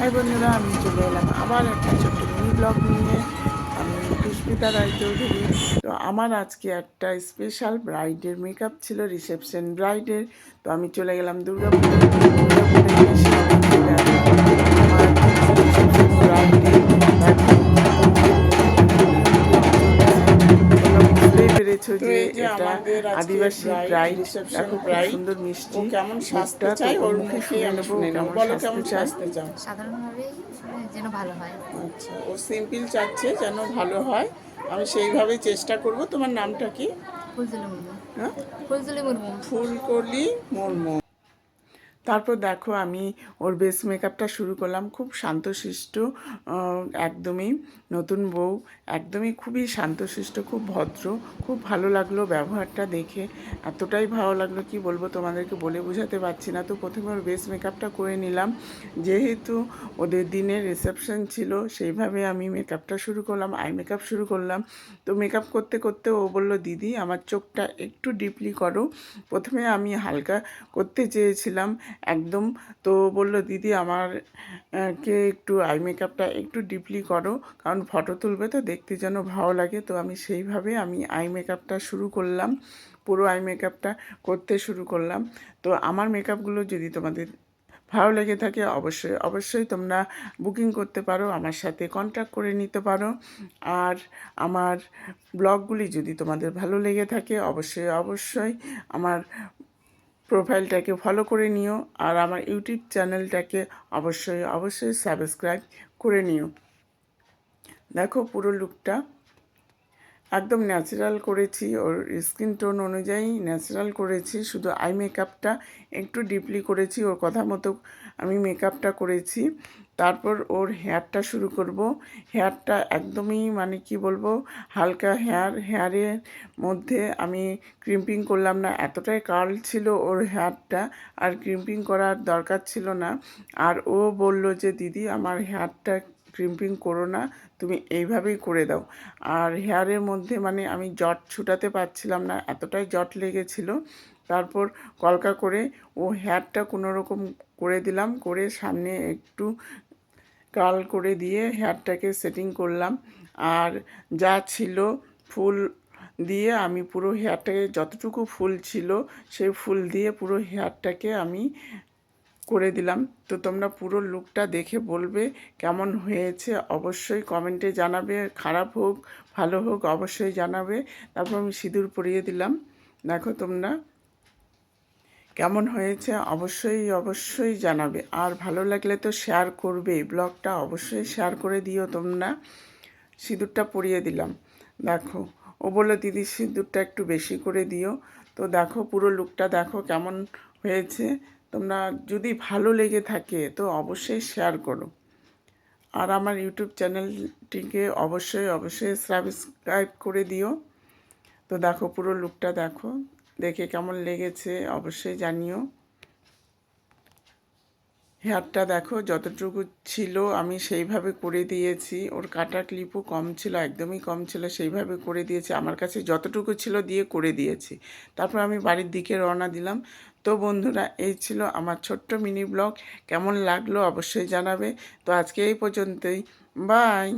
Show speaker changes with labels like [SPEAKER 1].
[SPEAKER 1] High বন্ধুরা, আমি চলে এলাম আবার একটা ছোট্ট মিনি ব্লগ নিয়ে। আমি পুষ্পিতা রায়চৌধুরী তো আমার আজকে একটা স্পেশাল ব্রাইডের মেকআপ ছিল রিসেপশন ব্রাইডের তো আমি চলে গেলাম দুর্গাপুরে। দুর্গাপুরে পেরেছ যে এটা
[SPEAKER 2] আমাদের
[SPEAKER 1] আদিবাসী ব্রাইড দেখো খুব সুন্দর মিষ্টি।
[SPEAKER 2] ও কেমন সাজতে চাই ওর
[SPEAKER 1] মুখে শুনে
[SPEAKER 2] আমি
[SPEAKER 1] নেব
[SPEAKER 2] শুনে নেব বলো কেমন। সাজতে চাও?
[SPEAKER 3] সাধারণভাবে যেন ভালো হয়।
[SPEAKER 2] আচ্ছা ও সিম্পল চাচ্ছে যেন ভালো হয়। আমি সেইভাবেই চেষ্টা করব। তোমার নামটা কি?
[SPEAKER 3] ফুলতুলি মুর্মু।
[SPEAKER 2] হ্যাঁ?
[SPEAKER 3] ফুলতুলি মুর্মু।
[SPEAKER 2] ফুলকলি মুর্মু।
[SPEAKER 1] তারপর দেখো আমি ওর বেস মেকআপটা শুরু করলাম। খুব শান্তশিষ্ট একদমই নতুন বউ, একদমই খুবই শান্তশিষ্ট, খুব ভদ্র, খুব ভালো লাগল ব্যবহারটা দেখে। এতটাই ভালো লাগল কি বলব তোমাদেরকে বলে বোঝাতে পারছি না। তো প্রথমে ওর বেস মেকআপটা করে নিলাম। যেহেতু ওদের দিনের রিসেপশন ছিল, সেইভাবে আমি মেকআপটা শুরু করলাম আই মেকআপ শুরু করলাম। তো মেকআপ করতে করতে ও বলল, দিদি, আমার চোখটা একটু ডিপলি করো। প্রথমে আমি হালকা করতে চেয়েছিলাম একদম। তো বলল, দিদি, আমার কে একটু আই মেকআপটা একটু ডিপলি করো, কারণ ফটো তুলবে তো দেখতে যেন ভালো লাগে। তো আমি সেইভাবে আমি আই মেকআপটা শুরু করলাম, পুরো আই মেকআপটা করতে শুরু করলাম। তো আমার মেকআপগুলো যদি তোমাদের ভালো লেগে থাকে, অবশ্যই অবশ্যই তোমরা বুকিং করতে পারো, আমার সাথে কন্ট্যাক্ট করে নিতে পারো। আর আমার ব্লগগুলি যদি তোমাদের ভালো লেগে থাকে, অবশ্যই অবশ্যই আমার প্রোফাইলটাকে ফলো করে নিও আর আমার ইউটিউব চ্যানেলটাকে অবশ্যই অবশ্যই সাবস্ক্রাইব করে নিও। দেখো পুরো লুকটা একদম ন্যাচারাল করেছি, ওর স্কিন টোন অনুযায়ী ন্যাচারাল করেছি, শুধু আই মেকআপটা একটু ডিপলি করেছি, ওর কথা মতো আমি মেকআপটা করেছি। তারপর ওর হেয়ারটা শুরু করব। হেয়ারটা একদমই মানে কি বলব, হালকা হেয়ার হেয়ারের মধ্যে আমি ক্রিম্পিং করলাম না। এতটাই কার্ল ছিল ওর হেয়ারটা আর ক্রিম্পিং করার দরকার ছিল না। আর ও বলল যে, দিদি, আমার হেয়ারটা ক্রিম্পিং করো না, তুমি এইভাবেই করে দাও। আর হেয়ারের মধ্যে মানে আমি জট ছুটাতে পারছিলাম না, এতটাই জট লেগেছিল। তারপর কলকা করে ও হেয়ারটা কোনো রকম করে দিলাম, করে সামনে একটু কার্ল করে দিয়ে হেয়ারটাকে সেটিং করলাম। আর যা ছিল ফুল দিয়ে আমি পুরো হেয়ারটাকে, যতটুকু ফুল ছিল সেই ফুল দিয়ে পুরো হেয়ারটাকে আমি করে দিলাম। তো তোমরা পুরো লুকটা দেখে বলবে কেমন হয়েছে। অবশ্যই কমেন্টে জানাবে, খারাপ হোক, ভালো হোক অবশ্যই জানাবে। তারপর আমি সিঁদুর পরিয়ে দিলাম। দেখো তোমরা কেমন হয়েছে অবশ্যই অবশ্যই জানাবে। আর ভালো লাগলে তো শেয়ার করবে। ব্লগটা অবশ্যই শেয়ার করে দিও তোমরা। সিঁদুরটা পরিয়ে দিলাম। দেখো, ও বলল, দিদি, সিঁদুরটা একটু বেশি করে দিও। তো দেখো, পুরো লুকটা দেখো কেমন হয়েছে। তোমরা যদি ভালো লেগে থাকে, তো অবশ্যই শেয়ার করো। আর আমার ইউটিউব চ্যানেলটিকে অবশ্যই অবশ্যই সাবস্ক্রাইব করে দিও। তো দেখো, পুরো লুকটা দেখো। দেখে কেমন লেগেছে অবশ্যই জানিও। হেয়ারটা দেখো, যতটুকু ছিল আমি সেইভাবে করে দিয়েছি। ওর কাটা ক্লিপও কম ছিল, একদমই কম ছিল, সেইভাবে করে দিয়েছি। আমার কাছে যতটুকু ছিল দিয়ে করে দিয়েছি। তারপর আমি বাড়ির দিকে রওনা দিলাম। তো বন্ধুরা, এই ছিল আমার ছোট্ট মিনি ব্লগ কেমন লাগল অবশ্যই জানাবে। তো আজকে এই পর্যন্তই। বাই